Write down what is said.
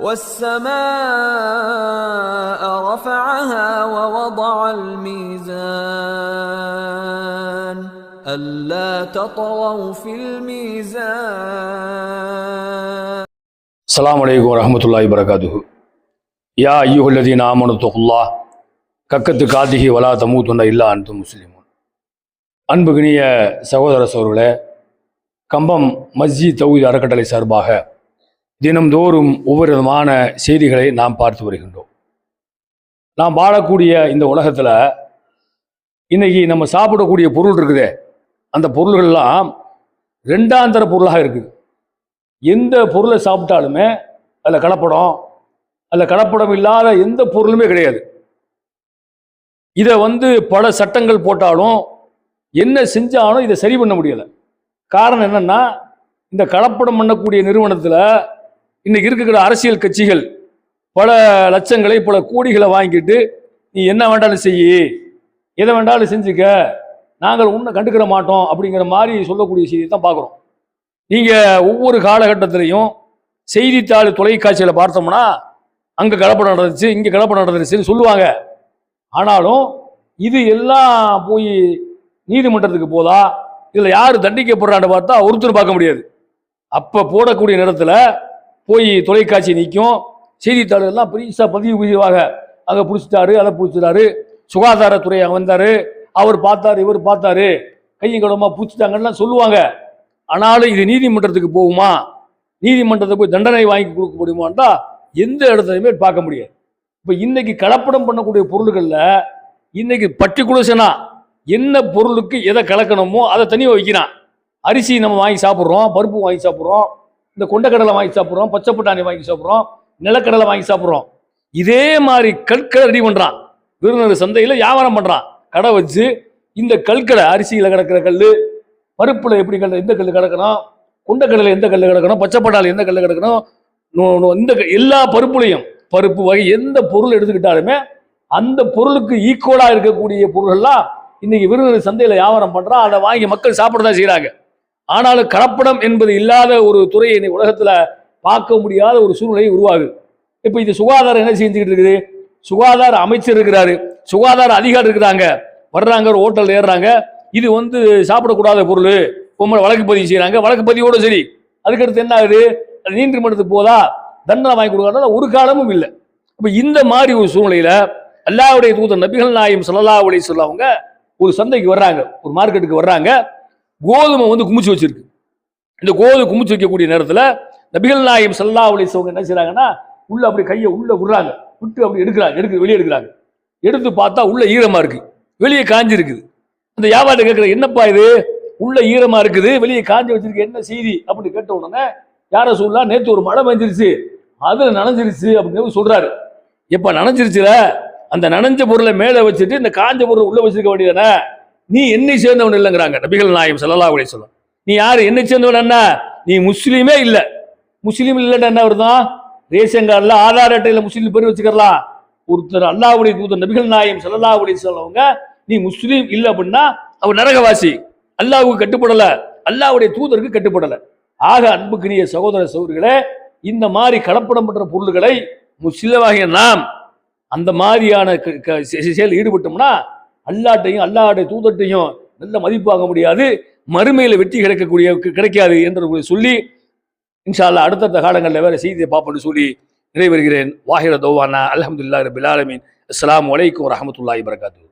والسماء رفعها ووضع الميزان ألا تطغوا في الميزان அஸ்ஸலாமு அலைக்கும் வரஹ்மத்துல்லாஹி வரகாத்துஹு யா ஐயுஹல்லதீன ஆமனு தகுல்லா கக்கத்து காத்திகி வலா தமூத்துன்ன இல்லா அன்து முஸ்லிமுன் அன்புகினிய சகோதர சோர்களே கம்பம் மஸ்ஜித் தௌஹீத் அறக்கட்டளை சார்பாக தினம்தோறும் ஒவ்வொரு விதமான செய்திகளை நாம் பார்த்து வருகின்றோம். நாம் வாழக்கூடிய இந்த உலகத்தில் இன்னைக்கு நம்ம சாப்பிடக்கூடிய பொருள் இருக்குதே அந்த பொருள்கள்லாம் ரெண்டாந்தர பொருளாக இருக்குது. எந்த பொருளை சாப்பிட்டாலுமே அதில் கலப்படம் அதில் கலப்படம் இல்லாத எந்த பொருளுமே கிடையாது. இதை வந்து பல சட்டங்கள் போட்டாலும் என்ன செஞ்சாலும் இதை சரி பண்ண முடியலை. காரணம் என்னன்னா இந்த கலப்படம் பண்ணக்கூடிய நிறுவனத்தில் இன்னைக்கு இருக்கிற அரசியல் கட்சிகள் பல லட்சங்களை பல கோடிகளை வாங்கிட்டு நீ என்ன வேண்டாலும் செய்ய. எதை வேண்டாலும் செஞ்சுக்க. நாங்கள் உன்னை கண்டுக்கிற மாட்டோம் அப்படிங்கிற மாதிரி சொல்லக்கூடிய செய்தியை தான் பார்க்குறோம். நீங்கள் ஒவ்வொரு காலகட்டத்திலையும் செய்தித்தாள் தொலைக்காட்சியில் பார்த்தோம்னா அங்கே கலப்படம் நடந்துச்சு இங்கே கலப்படம் நடந்துச்சுன்னு சொல்லுவாங்க. ஆனாலும் இது எல்லாம் போய் நீதிமன்றத்துக்கு போதா? இதில் யார் தண்டிக்கப்படுறான்னு பார்த்தா ஒருத்தர் பார்க்க முடியாது. அப்போ போடக்கூடிய நேரத்தில் போய் தொலைக்காட்சி நிற்கும் செய்தித்தாளர்கள்லாம் பெருசாக பதிவு பதிவாக அங்கே பிடிச்சிட்டாரு அதை பிடிச்சிட்டாரு. சுகாதாரத்துறை வந்தார் அவர் பார்த்தாரு இவர் பார்த்தாரு. கையும் கடமா பிடிச்சிட்டாங்கலாம் சொல்லுவாங்க. ஆனாலும் இது நீதிமன்றத்துக்கு போகுமா? நீதிமன்றத்தை போய் தண்டனை வாங்கி கொடுக்க முடியுமான்டா எந்த இடத்துலையுமே பார்க்க முடியாது. இப்போ இன்னைக்கு கலப்படம் பண்ணக்கூடிய பொருள்களில் இன்னைக்கு பர்டிகுலர்ஸனா என்ன பொருளுக்கு எதை கலக்கணுமோ அதை தனியாக வைக்கிறான். அரிசி நம்ம வாங்கி சாப்பிட்றோம் பருப்பு வாங்கி சாப்பிட்றோம் இந்த கொண்டக்கடலை வாங்கி சாப்பிட்றோம் பச்சை பட்டாணி வாங்கி சாப்பிட்றோம் நிலக்கடலை வாங்கி சாப்பிட்றோம். இதே மாதிரி கற்களை ரெடி பண்ணுறான் விருந்தினர் சந்தையில் வியாபாரம் பண்ணுறான் கடை வச்சு இந்த கற்களை அரிசியில் கிடக்கிற கல் பருப்பில் எப்படி கல் எந்த கல் கிடக்கணும் கொண்டக்கடலை எந்த கல் கிடக்கணும் பச்சைப்பட்டால் எந்த கல் கிடக்கணும் நோ- இந்த க- எல்லா பருப்புலையும் பருப்பு வகை எந்த பொருள் எடுத்துக்கிட்டாலுமே அந்த பொருளுக்கு ஈக்குவலாக இருக்கக்கூடிய பொருள்கள்லாம் இன்னைக்கு விருந்தினர் சந்தையில் வியாபாரம் பண்ணுறான் அதை வாங்கி மக்கள் சாப்பிட தான் செய்கிறாங்க ஆனாலும் கலப்படம் என்பது இல்லாத ஒரு துறையை இன்னைக்கு உலகத்தில் பார்க்க முடியாத ஒரு சூழ்நிலை உருவாகுது. இப்போ இது சுகாதாரம் என்ன செஞ்சுக்கிட்டு இருக்குது? சுகாதார அமைச்சர் இருக்கிறாரு. சுகாதார அதிகாரி இருக்கிறாங்க. வர்றாங்க ஒரு ஹோட்டல் ஏறுறாங்க. இது வந்து சாப்பிடக்கூடாத பொருள். உங்களை வழக்கு பதிவு செய்கிறாங்க வழக்கு பதிவோடு சரி. அதுக்கடுத்து என்ன ஆகுது? நீதிமன்றத்துக்கு போதா தண்டனை வாங்கி கொடுக்கறதா ஒரு காலமும் இல்லை. இப்போ இந்த மாதிரி ஒரு சூழ்நிலையில் அல்லாவுடைய தூதர் நபிகள் நாயம் ஸல்லல்லாஹு அலைஹி சொல்லவங்க ஒரு சந்தைக்கு வர்றாங்க. ஒரு மார்க்கெட்டுக்கு வர்றாங்க. கோதுமை வந்து குமிச்சு வச்சிருக்கு. இந்த கோதுமை குமிச்சு வைக்கக்கூடிய நேரத்தில் நபிகள் நாயம் சல்லா அலைஹி என்ன செய்கிறாங்கன்னா உள்ள அப்படி கையை உள்ள விடுறாங்க. விட்டு அப்படி எடுக்கிறாங்க எடுக்க வெளியே எடுக்கிறாங்க. எடுத்து பார்த்தா உள்ள ஈரமா இருக்கு. வெளியே காஞ்சி இருக்குது. அந்த வியாபாரத்தை கேட்குற என்னப்பா இது? உள்ள ஈரமா இருக்குது. வெளியே காஞ்சி வச்சிருக்கு என்ன செய்தி? அப்படின்னு கேட்ட உடனே யார சொல்லலாம் நேற்று ஒரு மழை பெஞ்சிருச்சு. அதில் நனைஞ்சிருச்சு. அப்படின்னு சொல்கிறாரு எப்போ நனைஞ்சிருச்சுல? அந்த நனைஞ்ச பொருளை மேலே வச்சுட்டு இந்த காஞ்ச பொருளை உள்ளே வச்சிருக்க வேண்டியதானே நீ என்னை சேர்ந்தவன் இல்லைங்கிறாங்க நபிகள் நாயம் ஸல்லல்லாஹு அலைஹி வஸல்லம். நீ யார்? என்னை சேர்ந்தவன் என்ன நீ முஸ்லீமே இல்லை. முஸ்லீம் இல்லைன்னா என்ன வருதான் ரேஷன் கார்டில் ஆதார் அட்டையில் முஸ்லீம் பேர் வச்சுக்கலாம் ஒருத்தர் அல்லாவுடைய தூதர் நபிகள் நாயம் ஸல்லல்லாஹு அலைஹி சொல்லவங்க நீ முஸ்லீம் இல்லை அப்படின்னா அவர் நரகவாசி. அல்லாவுக்கு கட்டுப்படலை. அல்லாஹ்வுடைய தூதருக்கு கட்டுப்படலை. ஆக அன்புக்குரிய சகோதர சகோதரிகளே இந்த மாதிரி கலப்படம் பண்ற பொருள்களை முஸ்லிமாகிய நாம் அந்த மாதிரியான செயல் ஈடுபட்டோம்னா அல்லாட்டையும் அல்லாஹ்வுடைய தூதட்டையும் நல்ல மதிப்பாக முடியாது மறுமையில் வெற்றி கிடைக்கக்கூடிய கிடைக்காது என்று சொல்லி இன்ஷால்லா அடுத்தடுத்த காலங்களில் வேறு செய்தியை பார்ப்போம்னு சொல்லி நிறைவேறுகிறேன். வாஹிர தௌவானா அலமதுல்லா ரபில் அஸ்லாம் வலைக்கம் வரமத்துல்லாஹி வரகாத்து